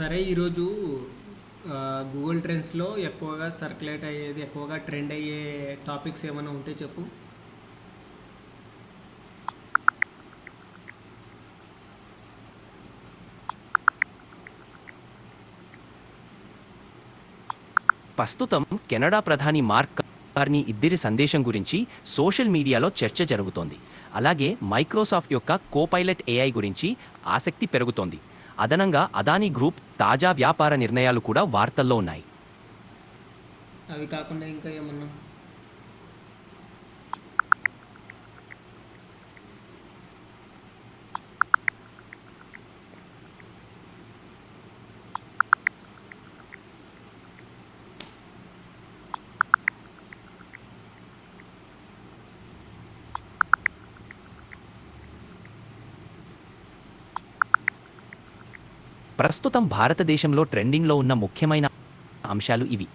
సరే ఈరోజు గూగుల్ ట్రెండ్స్లో ఎక్కువగా సర్క్యులేట్ అయ్యేది ఎక్కువగా ట్రెండ్ అయ్యే టాపిక్స్ ఏమైనా ఉంటే చెప్పు. ప్రస్తుతం కెనడా ప్రధాని మార్క్ కార్ని ఇద్దరి సందేశం గురించి సోషల్ మీడియాలో చర్చ జరుగుతోంది. అలాగే మైక్రోసాఫ్ట్ యొక్క కోపైలట్ ఏఐ గురించి ఆసక్తి పెరుగుతోంది. అదనంగా అదానీ గ్రూప్ తాజా వ్యాపార నిర్ణయాలు కూడా వార్తల్లో ఉన్నాయి. అవి కాకుండా ఇంకా ఏమన్నా? ప్రస్తుతం భారతదేశంలో ట్రెండింగ్లో ఉన్న ముఖ్యమైన అంశాలు ఇవి.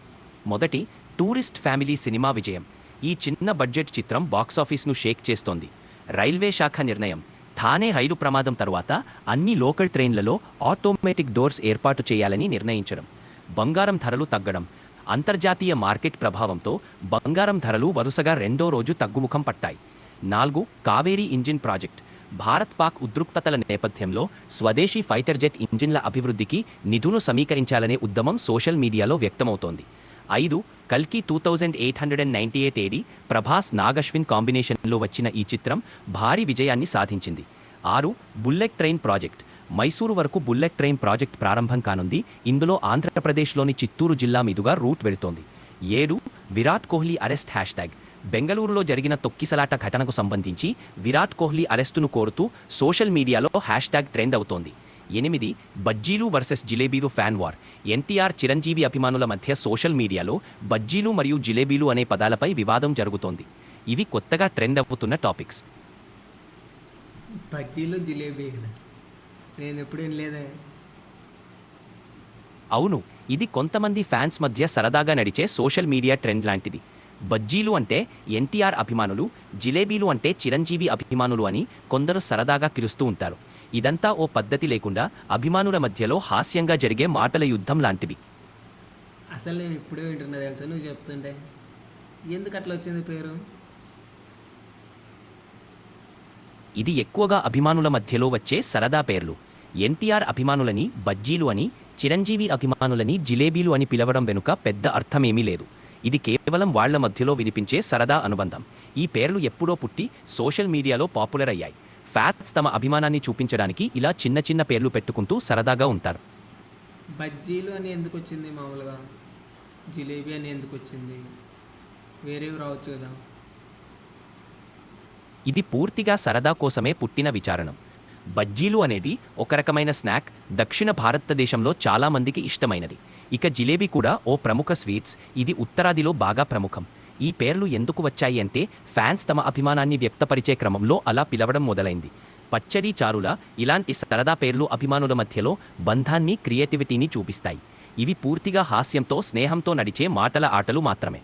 మొదటి టూరిస్ట్ ఫ్యామిలీ సినిమా విజయం. ఈ చిన్న బడ్జెట్ చిత్రం బాక్సాఫీస్ను షేక్ చేస్తోంది. రైల్వే శాఖ నిర్ణయం. థానే రైలు ప్రమాదం తర్వాత అన్ని లోకల్ ట్రైన్లలో ఆటోమేటిక్ డోర్స్ ఏర్పాటు చేయాలని నిర్ణయించడం. బంగారం ధరలు తగ్గడం. అంతర్జాతీయ మార్కెట్ ప్రభావంతో బంగారం ధరలు వరుసగా రెండో రోజు తగ్గుముఖం పట్టాయి. నాలుగు కావేరీ ఇంజిన్ ప్రాజెక్ట్. భారత్ పాక్ ఉద్రిక్తతల నేపథ్యంలో స్వదేశీ ఫైటర్ జెట్ ఇంజిన్ల అభివృద్ధికి నిధును సమీకరించాలనే ఉద్యమం సోషల్ మీడియాలో వ్యక్తమవుతోంది. ఐదు కల్కి two thousand eight hundred and ninety eight AD Prabhas Nag Ashwin కాంబినేషన్లో వచ్చిన ఈ చిత్రం భారీ విజయాన్ని సాధించింది. ఆరు బుల్లెట్ ట్రైన్ ప్రాజెక్ట్. మైసూరు వరకు బుల్లెట్ ట్రైన్ ప్రాజెక్ట్ ప్రారంభం కానుంది. ఇందులో ఆంధ్రప్రదేశ్లోని చిత్తూరు జిల్లా మీదుగా రూట్ వెళుతోంది. ఏడు Virat Kohli arrest hashtag. బెంగళూరులో జరిగిన తొక్కిసలాట ఘటనకు సంబంధించి విరాట్ కోహ్లీ అరెస్టును కోరుతూ సోషల్ మీడియాలో హ్యాష్ ట్యాగ్ ట్రెండ్ అవుతోంది. ఎనిమిది బజ్జీలు వర్సెస్ జిలేబీలు ఫ్యాన్ వార్. ఎన్టీఆర్ చిరంజీవి అభిమానుల మధ్య సోషల్ మీడియాలో బజ్జీలు మరియు జిలేబీలు అనే పదాలపై వివాదం జరుగుతోంది. ఇవి కొత్తగా ట్రెండ్ అవుతున్న టాపిక్స్. బజ్జీలు జిలేబీ నేను ఎప్పుడు అవును ఇది కొంతమంది ఫ్యాన్స్ మధ్య సరదాగా నడిచే సోషల్ మీడియా ట్రెండ్ లాంటిది. బజ్జీలు అంటే ఎన్టీఆర్ అభిమానులు జిలేబీలు అంటే చిరంజీవి అభిమానులు అని కొందరు సరదాగా పిలుస్తూ ఉంటారు. ఇదంతా ఓ పద్ధతి లేకుండా అభిమానుల మధ్యలో హాస్యంగా జరిగే మాటల యుద్ధం లాంటిది. అసలు నేను ఇప్పుడే వింటున్నా తెలుసా నువ్వు చెప్తుంటే? ఎందుకు అట్లా వచ్చింది పేరు? ఇది ఎక్కువగా అభిమానుల మధ్యలో వచ్చే సరదా పేర్లు. ఎన్టీఆర్ అభిమానులని బజ్జీలు అని చిరంజీవి అభిమానులని జిలేబీలు అని పిలవడం వెనుక పెద్ద అర్థమేమీ లేదు. ఇది కేవలం వాళ్ళ మధ్యలో వినిపించే సరదా అనుబంధం. ఈ పేర్లు ఎప్పుడో పుట్టి సోషల్ మీడియాలో పాపులర్ అయ్యాయి. ఫ్యాన్స్ తమ అభిమానాన్ని చూపించడానికి ఇలా చిన్న చిన్న పేర్లు పెట్టుకుంటూ సరదాగా ఉంటారు. బజ్జీలు అని ఎందుకు వచ్చింది మామూలుగా? జిలేబీ అని ఎందుకు వచ్చింది? వేరేవి రావచ్చు కదా. ఇది పూర్తిగా సరదా కోసమే పుట్టిన విచారణం. బజ్జీలు అనేది ఒక రకమైన స్నాక్ దక్షిణ భారతదేశంలో చాలామందికి ఇష్టమైనది. ఇక జిలేబీ కూడా ఓ ప్రముఖ స్వీట్స్. ఇది ఉత్తరాదిలో బాగా ప్రముఖం. ఈ పేర్లు ఎందుకు వచ్చాయి అంటే ఫ్యాన్స్ తమ అభిమానాన్ని వ్యక్తపరిచే క్రమంలో అలా పిలవడం మొదలైంది. పచ్చడి చారుల ఇలాంటి సరదా పేర్లు అభిమానుల మధ్యలో బంధాన్ని క్రియేటివిటీని చూపిస్తాయి. ఇవి పూర్తిగా హాస్యంతో స్నేహంతో నడిచే మాటల ఆటలు మాత్రమే.